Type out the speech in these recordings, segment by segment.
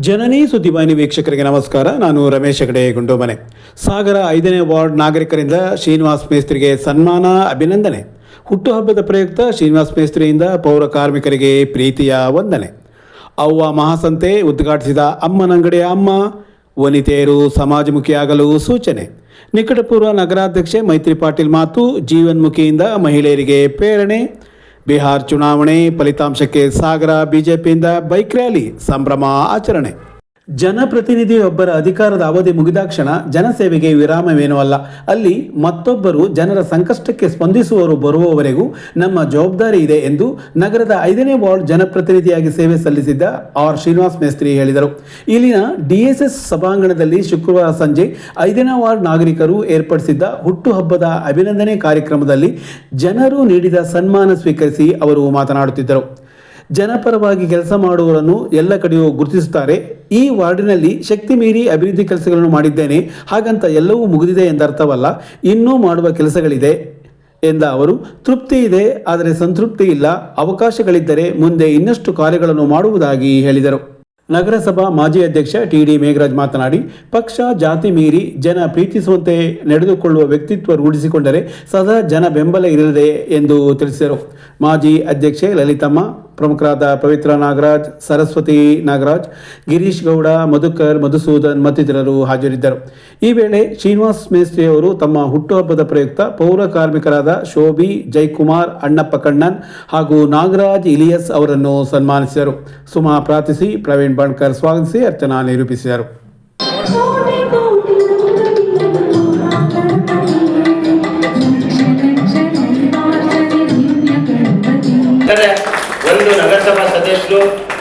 ಜನನಿ ಸುದ್ದಿವಾಹಿನಿ ವೀಕ್ಷಕರಿಗೆ ನಮಸ್ಕಾರ. ನಾನು ರಮೇಶ್ ಹೆಗಡೆ, ಗುಂಡೋಮನೆ. ಸಾಗರ ಐದನೇ ವಾರ್ಡ್ ನಾಗರಿಕರಿಂದ ಶ್ರೀನಿವಾಸ್ ಮೇಸ್ತ್ರಿಗೆ ಸನ್ಮಾನ, ಅಭಿನಂದನೆ. ಹುಟ್ಟುಹಬ್ಬದ ಪ್ರಯುಕ್ತ ಶ್ರೀನಿವಾಸ್ ಮೇಸ್ತ್ರಿಯಿಂದ ಪೌರ ಕಾರ್ಮಿಕರಿಗೆ ಪ್ರೀತಿಯ ವಂದನೆ. ಅವ್ವ ಮಹಾಸಂತೆ ಉದ್ಘಾಟಿಸಿದ ಅಮ್ಮನಂಗಡಿಯ ಅಮ್ಮ, ವನಿತೆಯರು ಸಮಾಜಮುಖಿಯಾಗಲು ಸೂಚನೆ. ನಿಕಟಪೂರ್ವ ನಗರಾಧ್ಯಕ್ಷೆ ಮೈತ್ರಿ ಪಾಟೀಲ್ ಮಾತು, ಜೀವನ್ಮುಖಿಯಿಂದ ಮಹಿಳೆಯರಿಗೆ ಪ್ರೇರಣೆ. ಬಿಹಾರ್ ಚುನಾವಣೆ ಫಲಿತಾಂಶಕ್ಕೆ ಸಾಗರ ಬಿಜೆಪಿಯಿಂದ ಬೈಕ್ ರ್ಯಾಲಿ ಸಂಭ್ರಮ ಆಚರಣೆ. ಜನಪ್ರತಿನಿಧಿಯೊಬ್ಬರ ಅಧಿಕಾರದ ಅವಧಿ ಮುಗಿದಾಕ್ಷಣ ಜನಸೇವೆಗೆ ವಿರಾಮವೇನೂ ಅಲ್ಲ. ಅಲ್ಲಿ ಮತ್ತೊಬ್ಬರು ಜನರ ಸಂಕಷ್ಟಕ್ಕೆ ಸ್ಪಂದಿಸುವವರು ಬರುವವರೆಗೂ ನಮ್ಮ ಜವಾಬ್ದಾರಿ ಇದೆ ಎಂದು ನಗರದ ಐದನೇ ವಾರ್ಡ್ ಜನಪ್ರತಿನಿಧಿಯಾಗಿ ಸೇವೆ ಸಲ್ಲಿಸಿದ್ದ ಆರ್ ಶ್ರೀನಿವಾಸ್ ಮೇಸ್ತ್ರಿ ಹೇಳಿದರು. ಇಲ್ಲಿನ ಡಿಎಸ್ಎಸ್ ಸಭಾಂಗಣದಲ್ಲಿ ಶುಕ್ರವಾರ ಸಂಜೆ ಐದನೇ ವಾರ್ಡ್ ನಾಗರಿಕರು ಏರ್ಪಡಿಸಿದ್ದ ಹುಟ್ಟುಹಬ್ಬದ ಅಭಿನಂದನೆ ಕಾರ್ಯಕ್ರಮದಲ್ಲಿ ಜನರು ನೀಡಿದ ಸನ್ಮಾನ ಸ್ವೀಕರಿಸಿ ಅವರು ಮಾತನಾಡುತ್ತಿದ್ದರು. ಜನಪರವಾಗಿ ಕೆಲಸ ಮಾಡುವವರನ್ನು ಎಲ್ಲ ಕಡೆಯೂ ಗುರುತಿಸುತ್ತಾರೆ. ಈ ವಾರ್ಡಿನಲ್ಲಿ ಶಕ್ತಿ ಮೀರಿ ಅಭಿವೃದ್ಧಿ ಕೆಲಸಗಳನ್ನು ಮಾಡಿದ್ದೇನೆ. ಹಾಗಂತ ಎಲ್ಲವೂ ಮುಗಿದಿದೆ ಎಂದರ್ಥವಲ್ಲ. ಇನ್ನೂ ಮಾಡುವ ಕೆಲಸಗಳಿದೆ ಎಂದ ಅವರು. ತೃಪ್ತಿ ಇದೆ, ಆದರೆ ಸಂತೃಪ್ತಿ ಇಲ್ಲ. ಅವಕಾಶಗಳಿದ್ದರೆ ಮುಂದೆ ಇನ್ನಷ್ಟು ಕಾರ್ಯಗಳನ್ನು ಮಾಡುವುದಾಗಿ ಹೇಳಿದರು. ನಗರಸಭಾ ಮಾಜಿ ಅಧ್ಯಕ್ಷ ಟಿ ಡಿ ಮೇಘರಾಜ್ ಮಾತನಾಡಿ, ಪಕ್ಷ ಜಾತಿ ಮೀರಿ ಜನ ಪ್ರೀತಿಸುವಂತೆ ನಡೆದುಕೊಳ್ಳುವ ವ್ಯಕ್ತಿತ್ವ ರೂಢಿಸಿಕೊಂಡರೆ ಸದಾ ಜನ ಬೆಂಬಲ ಇರಲಿದೆ ಎಂದು ತಿಳಿಸಿದರು. ಮಾಜಿ ಅಧ್ಯಕ್ಷೆ ಲಲಿತಮ್ಮ ಪ್ರಮುಖರಾದ ಪವಿತ್ರ ನಾಗರಾಜ್, ಸರಸ್ವತಿ ನಾಗರಾಜ್, ಗಿರೀಶ್ ಗೌಡ, ಮಧುಕರ್, ಮಧುಸೂದನ್ ಮತ್ತಿತರರು ಹಾಜರಿದ್ದರು. ಈ ವೇಳೆ ಶ್ರೀನಿವಾಸ್ ಮೇಸ್ತ್ರಿ ಅವರು ತಮ್ಮ ಹುಟ್ಟುಹಬ್ಬದ ಪ್ರಯುಕ್ತ ಪೌರ ಕಾರ್ಮಿಕರಾದ ಶೋಭಿ, ಜೈಕುಮಾರ್, ಅಣ್ಣಪ್ಪ ಕಣ್ಣನ್ ಹಾಗೂ ನಾಗರಾಜ್ ಇಲಿಯಸ್ ಅವರನ್ನು ಸನ್ಮಾನಿಸಿದರು. ಸುಮಾ ಪ್ರಾರ್ಥಿಸಿ ಪ್ರವೀಣ್ ಬಣ್ಕರ್ ಸ್ವಾಗತಿಸಿ, ಅರ್ಚನಾ ನಿರೂಪಿಸಿದರು.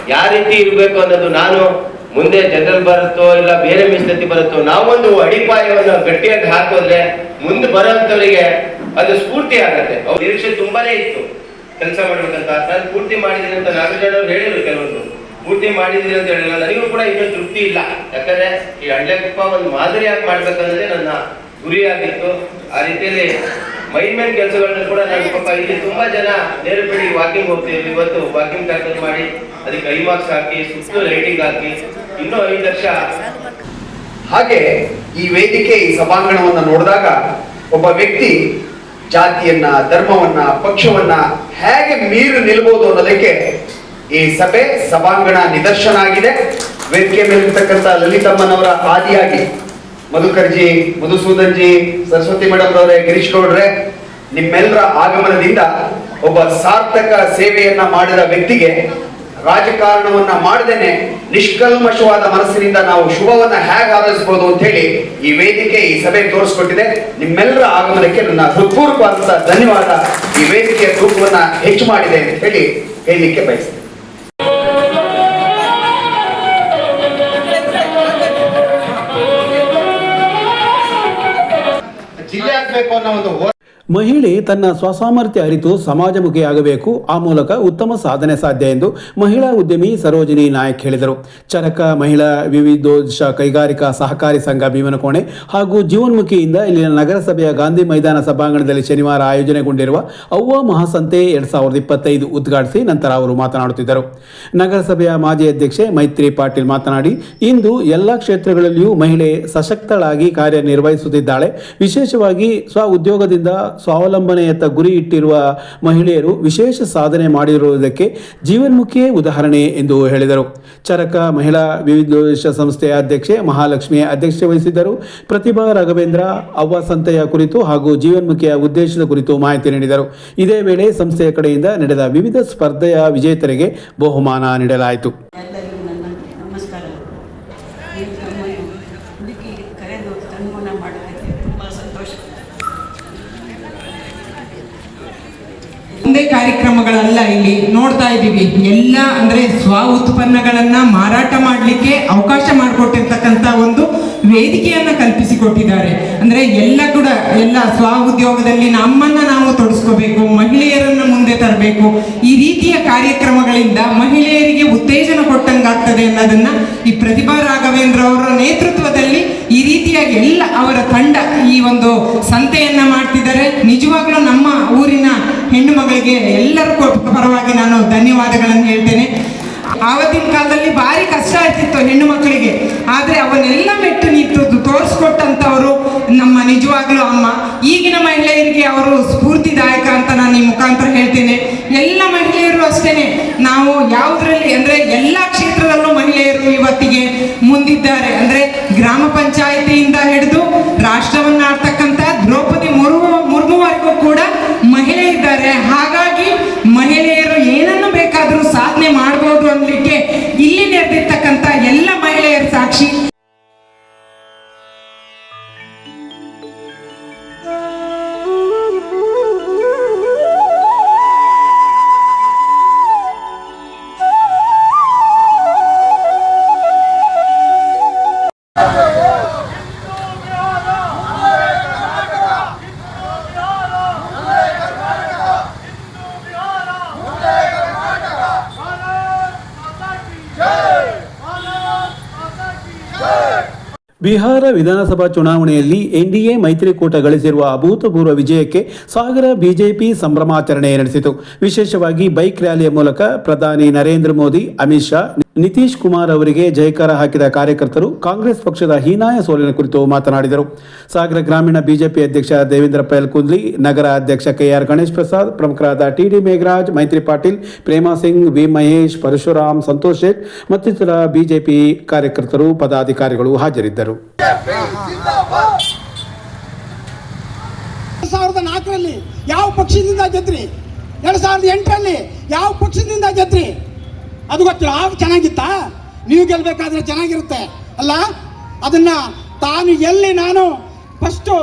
ಯಾವ ರೀತಿ ಇರಬೇಕು ಅನ್ನೋದು ನಾನು ಮುಂದೆ ಜನರಲ್ ಬರುತ್ತೋ ಇಲ್ಲ ಬೇರೆ ಮೀಸಲಾತಿ ಬರುತ್ತೋ, ನಾವೊಂದು ಅಡಿಪಾಯವನ್ನು ಗಟ್ಟಿಯಾಗಿ ಹಾಕೋದ್ರೆ ಮುಂದೆ ಬರೋಂಥವರಿಗೆ ಅದು ಸ್ಫೂರ್ತಿ ಆಗತ್ತೆ. ಅವ್ರ ನಿರೀಕ್ಷೆ ತುಂಬಾನೇ ಇತ್ತು. ಕೆಲಸ ಮಾಡ್ಬೇಕಂತ. ನಾನು ಪೂರ್ತಿ ಮಾಡಿದ್ದೀನಿ ಅಂತ ನಾಗರಾಜ್ ಅವ್ರು ಹೇಳಿದ್ರು ಕೆಲವೊಂದು. ಪೂರ್ತಿ ಮಾಡಿದ್ರಿ ಅಂತ ಹೇಳಿಲ್ಲ. ನನಗೂ ಕೂಡ ಇನ್ನೂ ತೃಪ್ತಿ ಇಲ್ಲ. ಯಾಕಂದ್ರೆ ಈ ಹಳ್ಳೆಗುಪ್ಪ ಒಂದು ಮಾದರಿಯಾಗಿ ಮಾಡ್ಬೇಕನ್ನೋದೇ ನನ್ನ ಗುರಿಯಾಗಿತ್ತು. ಆ ರೀತಿಯಲ್ಲಿ ಮೈನ್ ಮೇನ್ ಕೆಲಸಗಳನ್ನ ಕೂಡ ನಾನು ಪಾಪ ಇಲ್ಲಿ ತುಂಬಾ ಜನ ನೇರ ಬಿಡಿ ವಾಕಿಂಗ್ ಹೋಗ್ತೀವಿ. ಇವತ್ತು ವಾಕಿಂಗ್ ಟ್ಯಾಕಲ್ ಮಾಡಿ ಅದಕ್ಕೆ ಐ ಮಾರ್ಕ್ಸ್ ಹಾಕಿ ಸುತ್ತಲೂ ಲೈಟಿಂಗ್ ಹಾಕಿ ಇನ್ನೂ ಐದು ಲಕ್ಷ. ಹಾಗೆ ಈ ವೇದಿಕೆ ಈ ಸಭಾಂಗಣವನ್ನು ನೋಡಿದಾಗ ಒಬ್ಬ ವ್ಯಕ್ತಿ ಜಾತಿಯನ್ನ ಧರ್ಮವನ್ನ ಪಕ್ಷವನ್ನ ಹೇಗೆ ಮೀರಿ ನಿಲ್ಬಹುದು ಅನ್ನೋದಕ್ಕೆ ಈ ಸಭೆ ಸಭಾಂಗಣ ನಿದರ್ಶನ ಆಗಿದೆ. ವೇದಿಕೆ ಮೇಲಿರ್ತಕ್ಕಂಥ ಲಲಿತಮ್ಮನವರ ಆದಿಯಾಗಿ ಮಧುಕರ್ಜಿ ಮಧುಸೂದನ್ ಜಿ ಸರಸ್ವತಿ ಮೇಡಮ್ ಅವರೇ ಗಿರೀಶ್ ಗೌಡ್ರೆ ನಿಮ್ಮೆಲ್ಲರ ಆಗಮನದಿಂದ ಒಬ್ಬ ಸಾರ್ಥಕ ಸೇವೆಯನ್ನ ಮಾಡಿದ ವ್ಯಕ್ತಿಗೆ ರಾಜಕಾರಣವನ್ನ ಮಾಡದೇನೆ ನಿಷ್ಕಲ್ಮಶವಾದ ಮನಸ್ಸಿನಿಂದ ನಾವು ಶುಭವನ್ನ ಹೇಗೆ ಹಾರೈಸಬಹುದು ಅಂತ ಹೇಳಿ ಈ ವೇದಿಕೆ, ಈ ಸಭೆ ತೋರಿಸ್ಕೊಟ್ಟಿದೆ. ನಿಮ್ಮೆಲ್ಲರ ಆಗಮನಕ್ಕೆ ನನ್ನ ಹೃತ್ಪೂರ್ವಕವಾದಂತಹ ಧನ್ಯವಾದ. ಈ ವೇದಿಕೆಯ ತೂಕವನ್ನ ಹೆಚ್ಚು ಮಾಡಿದೆ ಅಂತ ಹೇಳಿ ಹೇಳಲಿಕ್ಕೆ ಬಯಸ್ತೇನೆ. ಅನ್ನೋ ಒಂದು ಹೋರಾಟ ಮಹಿಳೆ ತನ್ನ ಸ್ವಸಾಮರ್ಥ್ಯ ಅರಿತು ಸಮಾಜಮುಖಿಯಾಗಬೇಕು ಆ ಮೂಲಕ ಉತ್ತಮ ಸಾಧನೆ ಸಾಧ್ಯ ಎಂದು ಮಹಿಳಾ ಉದ್ಯಮಿ ಸರೋಜಿನಿ ನಾಯಕ್ ಹೇಳಿದರು. ಚರಕ, ಮಹಿಳಾ ವಿವಿಧೋದ್ದೇಶ ಕೈಗಾರಿಕಾ ಸಹಕಾರಿ ಸಂಘ ಭೀಮನಕೋಣೆ ಹಾಗೂ ಜೀವನ್ಮುಖಿಯಿಂದ ಇಲ್ಲಿನ ನಗರಸಭೆಯ ಗಾಂಧಿ ಮೈದಾನ ಸಭಾಂಗಣದಲ್ಲಿ ಶನಿವಾರ ಆಯೋಜನೆಗೊಂಡಿರುವ ಅವ್ವ ಮಹಾಸಂತೆ ಎರಡ್ ಸಾವಿರದ ಇಪ್ಪತ್ತೈದು ಉದ್ಘಾಟಿಸಿ ನಂತರ ಅವರು ಮಾತನಾಡುತ್ತಿದ್ದರು. ನಗರಸಭೆಯ ಮಾಜಿ ಅಧ್ಯಕ್ಷೆ ಮೈತ್ರಿ ಪಾಟೀಲ್ ಮಾತನಾಡಿ, ಇಂದು ಎಲ್ಲ ಕ್ಷೇತ್ರಗಳಲ್ಲಿಯೂ ಮಹಿಳೆ ಸಶಕ್ತಳಾಗಿ ಕಾರ್ಯನಿರ್ವಹಿಸುತ್ತಿದ್ದಾಳೆ. ವಿಶೇಷವಾಗಿ ಸ್ವ ಉದ್ಯೋಗದಿಂದ ಸ್ವಾವಲಂಬನೆಯತ್ತ ಗುರಿ ಇಟ್ಟಿರುವ ಮಹಿಳೆಯರು ವಿಶೇಷ ಸಾಧನೆ ಮಾಡಿರುವುದಕ್ಕೆ ಜೀವನ್ಮುಖಿಯೇ ಉದಾಹರಣೆ ಎಂದು ಹೇಳಿದರು. ಚರಕ ಮಹಿಳಾ ವಿವಿಧ ಸಂಸ್ಥೆಯ ಅಧ್ಯಕ್ಷೆ ಮಹಾಲಕ್ಷ್ಮಿ ಅಧ್ಯಕ್ಷತೆ ವಹಿಸಿದ್ದರು. ಪ್ರತಿಭಾ ರಾಘವೇಂದ್ರ, ಅವ್ವ ಸಂತೆಯ ಕುರಿತು ಹಾಗೂ ಜೀವನ್ಮುಖಿಯ ಉದ್ದೇಶದ ಕುರಿತು ಮಾಹಿತಿ ನೀಡಿದರು. ಇದೇ ವೇಳೆ ಸಂಸ್ಥೆಯ ಕಡೆಯಿಂದ ನಡೆದ ವಿವಿಧ ಸ್ಪರ್ಧೆಯ ವಿಜೇತರಿಗೆ ಬಹುಮಾನ ನೀಡಲಾಯಿತು. ಎಲ್ಲರಿಗೂ ನನ್ನ ನಮಸ್ಕಾರಗಳು ನೀವು ತಮ್ಮನ್ನು ಹುಡುಕಿ ಕರೆದು ಸನ್ಮಾನ ಮಾಡೋದಕ್ಕೆ ತುಂಬ ಸಂತೋಷ ಒಂದೇ ಕಾರ್ಯಕ್ರಮಗಳಲ್ಲ ಇಲ್ಲಿ ನೋಡ್ತಾ ಇದ್ದೀವಿ. ಎಲ್ಲ ಅಂದ್ರೆ ಸ್ವ ಉತ್ಪನ್ನಗಳನ್ನ ಮಾರಾಟ ಮಾಡಲಿಕ್ಕೆ ಅವಕಾಶ ಮಾಡಿಕೊಟ್ಟಿರ್ತಕ್ಕಂಥ ಒಂದು ವೇದಿಕೆಯನ್ನ ಕಲ್ಪಿಸಿಕೊಟ್ಟಿದ್ದಾರೆ. ಅಂದ್ರೆ ಎಲ್ಲ ಕೂಡ ಎಲ್ಲ ಸ್ವ ಉದ್ಯೋಗದಲ್ಲಿ ನಮ್ಮನ್ನ ನಾವು ತೊಡಸ್ಕೋಬೇಕು, ಮಹಿಳೆಯರನ್ನ ಮುಂದೆ ತರಬೇಕು. ಈ ರೀತಿಯ ಕಾರ್ಯಕ್ರಮಗಳಿಂದ ಮಹಿಳೆಯರಿಗೆ ಕೊಟ್ಟಂಗಾಗ್ತದೆ ಅನ್ನೋದನ್ನ ಈ ಪ್ರತಿಭಾ ರಾಘವೇಂದ್ರ ಅವರ ನೇತೃತ್ವದಲ್ಲಿ ಈ ರೀತಿಯಾಗಿ ಎಲ್ಲ ಅವರ ತಂಡ ಈ ಒಂದು ಸಂತೆಯನ್ನ ಮಾಡ್ತಿದ್ದಾರೆ. ನಿಜವಾಗ್ಲೂ ನಮ್ಮ ಊರಿನ ಹೆಣ್ಣು ಮಗಳಿಗೆ ಎಲ್ಲರ ಪರವಾಗಿ ನಾನು ಧನ್ಯವಾದಗಳನ್ನು ಹೇಳ್ತೇನೆ. ಆವತ್ತಿನ ಕಾಲದಲ್ಲಿ ಭಾರಿ ಕಷ್ಟ ಆಗ್ತಿತ್ತು ಹೆಣ್ಣು ಮಕ್ಕಳಿಗೆ. ಆದರೆ ಅವನ್ನೆಲ್ಲ ಮೆಟ್ಟು ನಿಂತು ತೋರಿಸ್ಕೊಟ್ಟಂಥವರು ನಮ್ಮ ನಿಜವಾಗ್ಲೂ ಅಮ್ಮ. ಈಗಿನ ಮಹಿಳೆಯರಿಗೆ ಅವರು ಸ್ಫೂರ್ತಿದಾಯಕ ಅಂತ ನಾನು ಈ ಮುಖಾಂತರ ಹೇಳ್ತೇನೆ. ಎಲ್ಲ ಮಹಿಳೆಯರು ಅಷ್ಟೇನೆ. ನಾವು ಯಾವುದರಲ್ಲಿ ಅಂದರೆ ಎಲ್ಲ ಕ್ಷೇತ್ರದಲ್ಲೂ ಮಹಿಳೆಯರು ಇವತ್ತಿಗೆ ಮುಂದಿದ್ದಾರೆ ಅಂದರೆ ಗ್ರಾಮ ಬಿಹಾರ ವಿಧಾನಸಭಾ ಚುನಾವಣೆಯಲ್ಲಿ ಎನ್ಡಿಎ ಮೈತ್ರಿಕೂಟ ಗಳಿಸಿರುವ ಅಭೂತಪೂರ್ವ ವಿಜಯಕ್ಕೆ ಸಾಗರ ಬಿಜೆಪಿ ಸಂಭ್ರಮಾಚರಣೆ ನಡೆಸಿತು. ವಿಶೇಷವಾಗಿ ಬೈಕ್ ರ್ಯಾಲಿಯ ಮೂಲಕ ಪ್ರಧಾನಿ ನರೇಂದ್ರ ಮೋದಿ, ಅಮಿತ್ ಶಾ ನಿತೀಶ್ ಕುಮಾರ್ ಅವರಿಗೆ ಜಯಕಾರ ಹಾಕಿದ ಕಾರ್ಯಕರ್ತರು ಕಾಂಗ್ರೆಸ್ ಪಕ್ಷದ ಹೀನಾಯ ಸೋಲಿನ ಕುರಿತು ಮಾತನಾಡಿದರು. ಸಾಗರ ಗ್ರಾಮೀಣ ಬಿಜೆಪಿ ಅಧ್ಯಕ್ಷ ದೇವೇಂದ್ರ ಪೈಲ್ ಕುಂದ್ಲಿ, ನಗರ ಅಧ್ಯಕ್ಷ ಕೆಆರ್ ಗಣೇಶ್ ಪ್ರಸಾದ್, ಪ್ರಮುಖರಾದ ಟಿಡಿ ಮೇಘರಾಜ್, ಮೈತ್ರಿ ಪಾಟೀಲ್, ಪ್ರೇಮಾ ಸಿಂಗ್, ವಿ. ಮಹೇಶ್, ಪರಶುರಾಮ್, ಸಂತೋಷ್ ಶೇಟ್ ಮತ್ತಿತರ ಬಿಜೆಪಿ ಕಾರ್ಯಕರ್ತರು, ಪದಾಧಿಕಾರಿಗಳು ಹಾಜರಿದ್ದರು. ಸಾವಿರದ ನಾಲ್ಕರಲ್ಲಿ ಯಾವ ಪಕ್ಷದಿಂದ ಗೆದ್ರಿ? ಎರಡ್ ಸಾವಿರದ ಎಂಟರಲ್ಲಿ ಯಾವ ಪಕ್ಷದಿಂದ ಗೆದ್ರಿ? ಅದು ಗೊತ್ತಿಲ್ಲ ಆಗ ಚೆನ್ನಾಗಿತ್ತ? ನೀವು ಗೆಲ್ಬೇಕಾದ್ರೆ ಚೆನ್ನಾಗಿರುತ್ತೆ, ಅಲ್ಲ? ಅದನ್ನ ತಾನು ಎಲ್ಲಿ ನಾನು ಫಸ್ಟು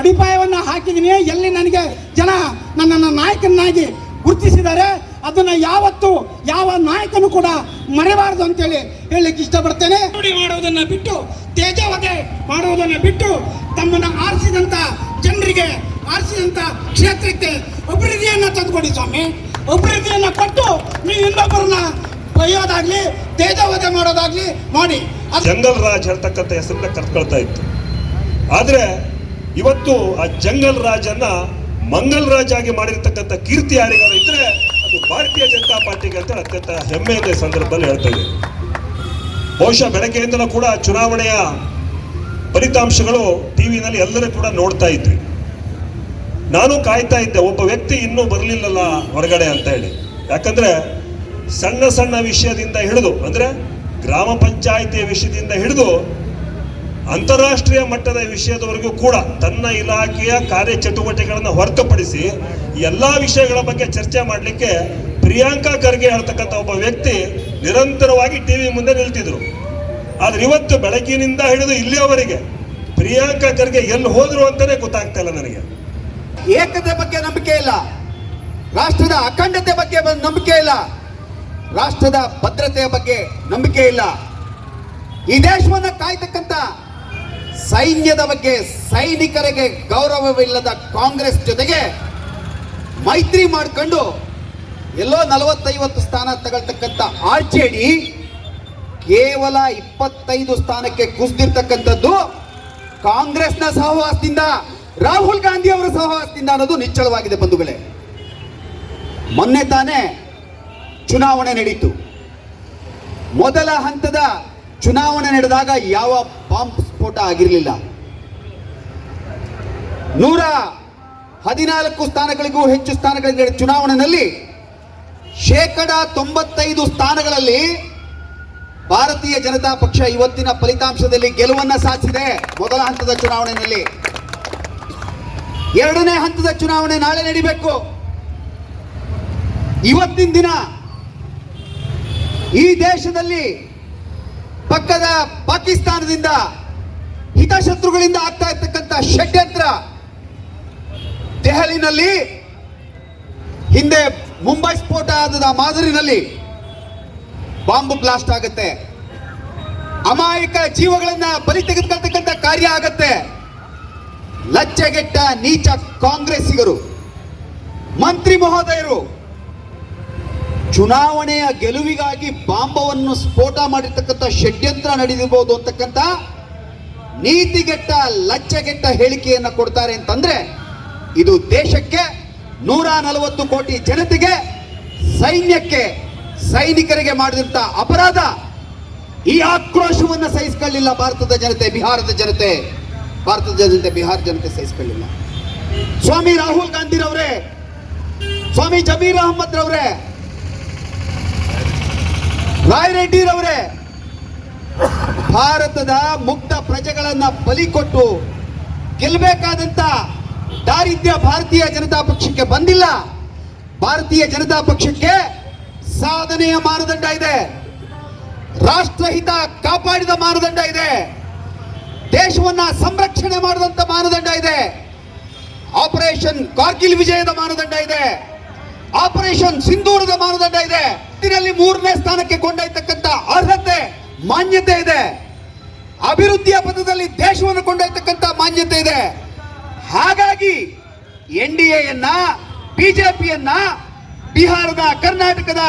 ಅಡಿಪಾಯವನ್ನು ಹಾಕಿದ್ದೀನಿ ಎಲ್ಲಿ ನನಗೆ ಜನ ನನ್ನನ್ನು ನಾಯಕನಾಗಿ ಗುರುತಿಸಿದ್ದಾರೆ, ಅದನ್ನು ಯಾವತ್ತು ಯಾವ ನಾಯಕನು ಕೂಡ ಮರೆಯಬಾರದು ಅಂತೇಳಿ ಹೇಳಲಿಕ್ಕೆ ಇಷ್ಟಪಡ್ತೇನೆ. ಮಾಡೋದನ್ನ ಬಿಟ್ಟು ತೇಜವತೆ ಮಾಡುವುದನ್ನು ಬಿಟ್ಟು ತಮ್ಮನ್ನು ಆರಿಸಿದಂಥ ಜನರಿಗೆ ಆರಿಸಿದಂಥ ಕ್ಷೇತ್ರಕ್ಕೆ ಅಭಿವೃದ್ಧಿಯನ್ನು ತಂದುಕೊಡಿ ಸ್ವಾಮಿ. ಅಭಿವೃದ್ಧಿಯನ್ನ ಕೊಟ್ಟು ನೀವು ಇನ್ನೊಬ್ಬರನ್ನ ಬೈಯೋದಾಗ್ಲಿ ತೇಜವಧೆ ಮಾಡೋದಾಗ್ಲಿ ಮಾಡಿ. ಜಂಗಲ್ ರಾಜ್ ಹೇಳ್ತಕ್ಕಂಥ ಹೆಸರನ್ನ ಕರ್ಕೊಳ್ತಾ ಇತ್ತು. ಆದ್ರೆ ಇವತ್ತು ಆ ಜಂಗಲ್ ರಾಜನ್ನ ಮಂಗಲ್ ರಾಜ್ ಆಗಿ ಮಾಡಿರ್ತಕ್ಕಂಥ ಕೀರ್ತಿ ಯಾರಿಗಾರ ಇದ್ರೆ ಅದು ಭಾರತೀಯ ಜನತಾ ಪಾರ್ಟಿಗೆ ಅಂತ ಅತ್ಯಂತ ಇದೆ ಸಂದರ್ಭದಲ್ಲಿ ಹೇಳ್ತಾ ಇದ್ದೀನಿ. ಬಹುಶಃ ಬೆಳಗ್ಗೆಯಿಂದಲೂ ಕೂಡ ಚುನಾವಣೆಯ ಫಲಿತಾಂಶಗಳು ಟಿವಿನಲ್ಲಿ ಎಲ್ಲರೂ ಕೂಡ ನೋಡ್ತಾ ಇದ್ವಿ. ನಾನು ಕಾಯ್ತಾ ಇದ್ದೆ, ಒಬ್ಬ ವ್ಯಕ್ತಿ ಇನ್ನೂ ಬರಲಿಲ್ಲಲ್ಲ ಹೊರಗಡೆ ಅಂತ ಹೇಳಿ. ಯಾಕಂದ್ರೆ ಸಣ್ಣ ಸಣ್ಣ ವಿಷಯದಿಂದ ಹಿಡಿದು, ಅಂದ್ರೆ ಗ್ರಾಮ ಪಂಚಾಯಿತಿಯ ವಿಷಯದಿಂದ ಹಿಡಿದು ಅಂತಾರಾಷ್ಟ್ರೀಯ ಮಟ್ಟದ ವಿಷಯದವರೆಗೂ ಕೂಡ ತನ್ನ ಇಲಾಖೆಯ ಕಾರ್ಯಚಟುವಟಿಕೆಗಳನ್ನು ಹೊರತುಪಡಿಸಿ ಎಲ್ಲಾ ವಿಷಯಗಳ ಬಗ್ಗೆ ಚರ್ಚೆ ಮಾಡಲಿಕ್ಕೆ ಪ್ರಿಯಾಂಕಾ ಖರ್ಗೆ ಹೇಳ್ತಕ್ಕಂಥ ಒಬ್ಬ ವ್ಯಕ್ತಿ ನಿರಂತರವಾಗಿ ಟಿವಿ ಮುಂದೆ ನಿಲ್ತಿದ್ರು. ಆದ್ರೆ ಇವತ್ತು ಬೆಳಗಿನಿಂದ ಹಿಡಿದು ಇಲ್ಲಿಯವರೆಗೆ ಪ್ರಿಯಾಂಕಾ ಖರ್ಗೆ ಎಲ್ಲಿ ಹೋದ್ರು ಅಂತಾನೆ ಗೊತ್ತಾಗ್ತಾ ಇಲ್ಲ ನನಗೆ. ಏಕತೆ ಬಗ್ಗೆ ನಂಬಿಕೆ ಇಲ್ಲ. ರಾಷ್ಟ್ರದ ಅಖಂಡತೆ ಬಗ್ಗೆ ನಂಬಿಕೆ ಇಲ್ಲ. ರಾಷ್ಟ್ರದ ಭದ್ರತೆಯ ಬಗ್ಗೆ ನಂಬಿಕೆ ಇಲ್ಲ. ಈ ದೇಶವನ್ನು ಕಾಯ್ತಕ್ಕಂಥ ಸೈನ್ಯದ ಬಗ್ಗೆ ಸೈನಿಕರಿಗೆ ಗೌರವವಿಲ್ಲದ ಕಾಂಗ್ರೆಸ್ ಜೊತೆಗೆ ಮೈತ್ರಿ ಮಾಡ್ಕೊಂಡು ಎಲ್ಲೋ ನಲವತ್ತೈವತ್ತು ಸ್ಥಾನ ತಗೊಳ್ತಕ್ಕಂಥ ಆರ್ ಜೆ ಡಿ ಕೇವಲ ಇಪ್ಪತ್ತೈದು ಸ್ಥಾನಕ್ಕೆ ಕುಸಿದಿರ್ತಕ್ಕಂಥದ್ದು ಕಾಂಗ್ರೆಸ್ನ ಸಹವಾಸದಿಂದ. ರಾಹುಲ್ ಗಾಂಧಿ ಅವರ ಸಹವಾಸದಿಂದ ಅನ್ನೋದು ನಿಚ್ಚಳವಾಗಿದೆ ಬಂಧುಗಳೇ. ಮೊನ್ನೆ ತಾನೇ ಚುನಾವಣೆ ನಡೀತು. ಮೊದಲ ಹಂತದ ಚುನಾವಣೆ ನಡೆದಾಗ ಯಾವ ಬಾಂಬ್ ಸ್ಫೋಟ ಆಗಿರಲಿಲ್ಲ. ನೂರ ಹದಿನಾಲ್ಕು ಸ್ಥಾನಗಳಿಗೂ ಹೆಚ್ಚು ಸ್ಥಾನಗಳಿಗೆ ಚುನಾವಣೆಯಲ್ಲಿ ಶೇಕಡ ತೊಂಬತ್ತೈದು ಸ್ಥಾನಗಳಲ್ಲಿ ಭಾರತೀಯ ಜನತಾ ಪಕ್ಷ ಇವತ್ತಿನ ಫಲಿತಾಂಶದಲ್ಲಿ ಗೆಲುವನ್ನ ಸಾಧಿಸಿದೆ. ಮೊದಲ ಹಂತದ ಚುನಾವಣೆಯಲ್ಲಿ ಎರಡನೇ ಹಂತದ ಚುನಾವಣೆ ನಾಳೆ ನಡಿಬೇಕು. ಇವತ್ತಿನ ದಿನ ಈ ದೇಶದಲ್ಲಿ ಪಕ್ಕದ ಪಾಕಿಸ್ತಾನದಿಂದ ಹಿತಶತ್ರುಗಳಿಂದ ಆಗ್ತಾ ಇರ್ತಕ್ಕಂಥ ಷಡ್ಯಂತ್ರ ದೆಹಲಿನಲ್ಲಿ, ಹಿಂದೆ ಮುಂಬೈ ಸ್ಫೋಟ ಆದ ಮಾದರಿನಲ್ಲಿ ಬಾಂಬ್ ಬ್ಲಾಸ್ಟ್ ಆಗುತ್ತೆ. ಅಮಾಯಕ ಜೀವಗಳನ್ನ ಬಲಿ ತೆಗೆದುಕೊಳ್ತಕ್ಕಂಥ ಕಾರ್ಯ ಆಗತ್ತೆ. ಲಜ್ಜೆಗೆಟ್ಟ ನೀಚ ಕಾಂಗ್ರೆಸ್ಸಿಗರು, ಮಂತ್ರಿ ಮಹೋದಯರು, ಚುನಾವಣೆಯ ಗೆಲುವಿಗಾಗಿ ಬಾಂಬವನ್ನು ಸ್ಫೋಟ ಮಾಡಿರ್ತಕ್ಕಂಥ ಷಡ್ಯಂತ್ರ ನಡೆದಿರಬಹುದು ಅಂತಕ್ಕಂಥ ನೀತಿಗೆಟ್ಟ ಲಚ್ಚಗೆಟ್ಟ ಹೇಳಿಕೆಯನ್ನು ಕೊಡ್ತಾರೆ ಅಂತಂದ್ರೆ, ಇದು ದೇಶಕ್ಕೆ ನೂರ ನಲವತ್ತು ಕೋಟಿ ಜನತೆಗೆ, ಸೈನ್ಯಕ್ಕೆ, ಸೈನಿಕರಿಗೆ ಮಾಡಿದಂತ ಅಪರಾಧ. ಈ ಆಕ್ರೋಶವನ್ನು ಸಹಿಸಿಕೊಳ್ಳಿಲ್ಲ ಭಾರತದ ಜನತೆ, ಬಿಹಾರದ ಜನತೆ. ಭಾರತದ ಜನತೆ, ಬಿಹಾರ ಜನತೆ ಸಹಿಸಿಕೊಳ್ಳಿಲ್ಲ. ಸ್ವಾಮಿ ರಾಹುಲ್ ಗಾಂಧಿರವರೇ, ಸ್ವಾಮಿ ಜಮೀರ್ ಅಹಮದ್ ರವರೇ ರಾಯ್ ರೆಡ್ಡಿರವರೇ, ಭಾರತದ ಮುಕ್ತ ಪ್ರಜೆಗಳನ್ನ ಬಲಿ ಕೊಟ್ಟು ಗೆಲ್ಲಬೇಕಾದಂತ ದಾರಿದ್ರ್ಯ ಭಾರತೀಯ ಜನತಾ ಪಕ್ಷಕ್ಕೆ ಬಂದಿಲ್ಲ. ಭಾರತೀಯ ಜನತಾ ಪಕ್ಷಕ್ಕೆ ಸಾಧನೆಯ ಮಾನದಂಡ ಇದೆ. ರಾಷ್ಟ್ರಹಿತ ಕಾಪಾಡಿದ ಮಾನದಂಡ ಇದೆ. ದೇಶವನ್ನ ಸಂರಕ್ಷಣೆ ಮಾಡಿದಂತ ಮಾನದಂಡ ಇದೆ. ಆಪರೇಷನ್ ಕಾರ್ಗಿಲ್ ವಿಜಯದ ಮಾನದಂಡ ಇದೆ. ಆಪರೇಷನ್ ಸಿಂಧೂರದ ಮಾನದಂಡ ಇದೆ. ಮೂರನೇ ಸ್ಥಾನಕ್ಕೆ ಕೊಂಡೊಯ್ತಕ್ಕಂಥ ಅರ್ಹತೆ, ಮಾನ್ಯತೆ ಇದೆ. ಅಭಿವೃದ್ಧಿಯ ಪದದಲ್ಲಿ ದೇಶವನ್ನು ಕೊಂಡೊಯ್ತಕ್ಕಂಥ ಮಾನ್ಯತೆ ಇದೆ. ಹಾಗಾಗಿ ಎನ್ ಡಿ ಎನ್ನ ಬಿಜೆಪಿಯನ್ನ ಬಿಹಾರದ ಕರ್ನಾಟಕದ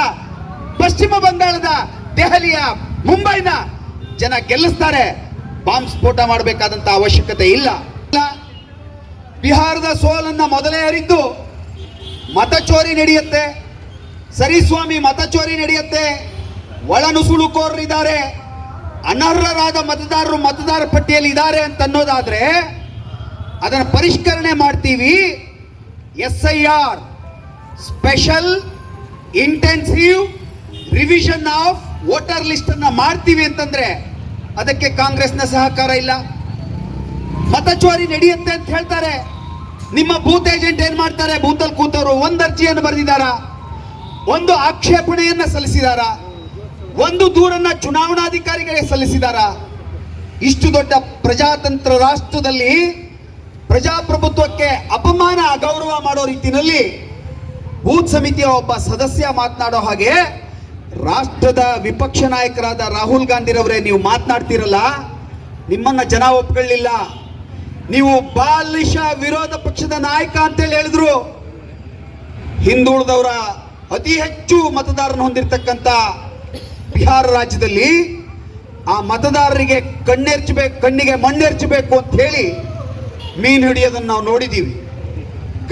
ಪಶ್ಚಿಮ ಬಂಗಾಳದ ದೆಹಲಿಯ ಮುಂಬೈನ ಜನ ಗೆಲ್ಲಿಸ್ತಾರೆ. ಬಾಂಬ್ ಸ್ಫೋಟ ಮಾಡಬೇಕಾದಂತ ಅವಶ್ಯಕತೆ ಇಲ್ಲ. ಬಿಹಾರದ ಸೋಲನ್ನ ಮೊದಲೇ ಅರಿತು ಮತಚೋರಿ ನಡೆಯುತ್ತೆ, ಸರಿಸ್ವಾಮಿ ಮತಚೋರಿ ನಡೆಯುತ್ತೆ ಒಳನುಸುಳುಕೋರರಿದ್ದಾರೆ ಅನರ್ಹರಾದ ಮತದಾರರು ಮತದಾರ ಪಟ್ಟಿಯಲ್ಲಿ ಇದ್ದಾರೆ ಅಂತ ಅನ್ನೋದಾದ್ರೆ ಅದನ್ನು ಪರಿಷ್ಕರಣೆ ಮಾಡ್ತೀವಿ. S I R special intensive revision of voter list ಅನ್ನ ಮಾಡ್ತೀವಿ ಅಂತಂದ್ರೆ ಅದಕ್ಕೆ ಕಾಂಗ್ರೆಸ್ನ ಸಹಕಾರ ಇಲ್ಲ. ಮತಚೋರಿ ನಡೆಯುತ್ತೆ ಅಂತ ಹೇಳ್ತಾರೆ. ನಿಮ್ಮ ಬೂತ್ ಏಜೆಂಟ್ ಏನ್ ಮಾಡ್ತಾರೆ? ಬೂತಲ್ಲಿ ಕೂತವರು ಒಂದು ಅರ್ಜಿಯನ್ನು ಬರೆದಿದ್ದಾರ? ಒಂದು ಆಕ್ಷೇಪಣೆಯನ್ನ ಸಲ್ಲಿಸಿದಾರ? ಒಂದು ದೂರನ್ನ ಚುನಾವಣಾಧಿಕಾರಿಗಳಿಗೆ ಸಲ್ಲಿಸಿದಾರ? ಇಷ್ಟು ದೊಡ್ಡ ಪ್ರಜಾತಂತ್ರ ರಾಷ್ಟ್ರದಲ್ಲಿ ಪ್ರಜಾಪ್ರಭುತ್ವಕ್ಕೆ ಅಪಮಾನ, ಅಗೌರವ ಮಾಡೋ ರೀತಿಯಲ್ಲಿ ಬೂತ್ ಸಮಿತಿಯ ಒಬ್ಬ ಸದಸ್ಯ ಮಾತನಾಡೋ ಹಾಗೆ ರಾಷ್ಟ್ರದ ವಿಪಕ್ಷ ನಾಯಕರಾದ ರಾಹುಲ್ ಗಾಂಧಿರವರೇ, ನೀವು ಮಾತನಾಡ್ತಿರಲ್ಲ? ನಿಮ್ಮನ್ನ ಜನ ಒಪ್ಕೊಳ್ಳಿಲ್ಲ. ನೀವು ಬಾಲಿಶ ವಿರೋಧ ಪಕ್ಷದ ನಾಯಕ ಅಂತೇಳಿ ಹೇಳಿದ್ರು. ಹಿಂದುಳಿದವರ ಅತಿ ಹೆಚ್ಚು ಮತದಾರನ ಹೊಂದಿರತಕ್ಕಂತ ಬಿಹಾರ ರಾಜ್ಯದಲ್ಲಿ ಆ ಮತದಾರರಿಗೆ ಕಣ್ಣೆರ್ಚಬೇಕು ಕಣ್ಣಿಗೆ ಮಣ್ಣೆರ್ಚಬೇಕು ಅಂತ ಹೇಳಿ ಮೀನು ಹಿಡಿಯೋದನ್ನು ನಾವು ನೋಡಿದ್ದೀವಿ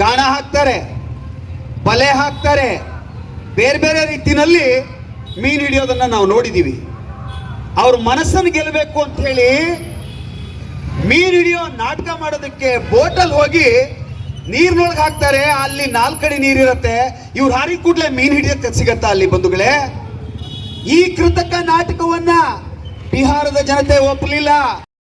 ಗಾಣ ಹಾಕ್ತಾರೆ, ಬಲೆ ಹಾಕ್ತಾರೆ, ಬೇರೆ ಬೇರೆ ರೀತಿನಲ್ಲಿ ಮೀನು ಹಿಡಿಯೋದನ್ನ ನಾವು ನೋಡಿದ್ದೀವಿ ಅವ್ರ ಮನಸ್ಸನ್ನು ಗೆಲ್ಲಬೇಕು ಅಂತ ಹೇಳಿ ಮೀನು ಹಿಡಿಯೋ ನಾಟಕ ಮಾಡೋದಕ್ಕೆ ಬೋಟಲ್ಲಿ ಹೋಗಿ ನೀರಿನೊಳಗೆ ಹಾಕ್ತಾರೆ, ಅಲ್ಲಿ ನಾಲ್ಕಡಿ ನೀರಿರುತ್ತೆ ಇವ್ರು ಹಾರಿ ಕೂಡಲೇ ಮೀನು ಹಿಡಿಯೋಕ್ಕೆ ಸಿಗತ್ತಾ ಅಲ್ಲಿ ಬಂಧುಗಳೇ? ಈ ಕೃತಕ ನಾಟಕವನ್ನ ಬಿಹಾರದ ಜನತೆ ಒಪ್ಪಲಿಲ್ಲ.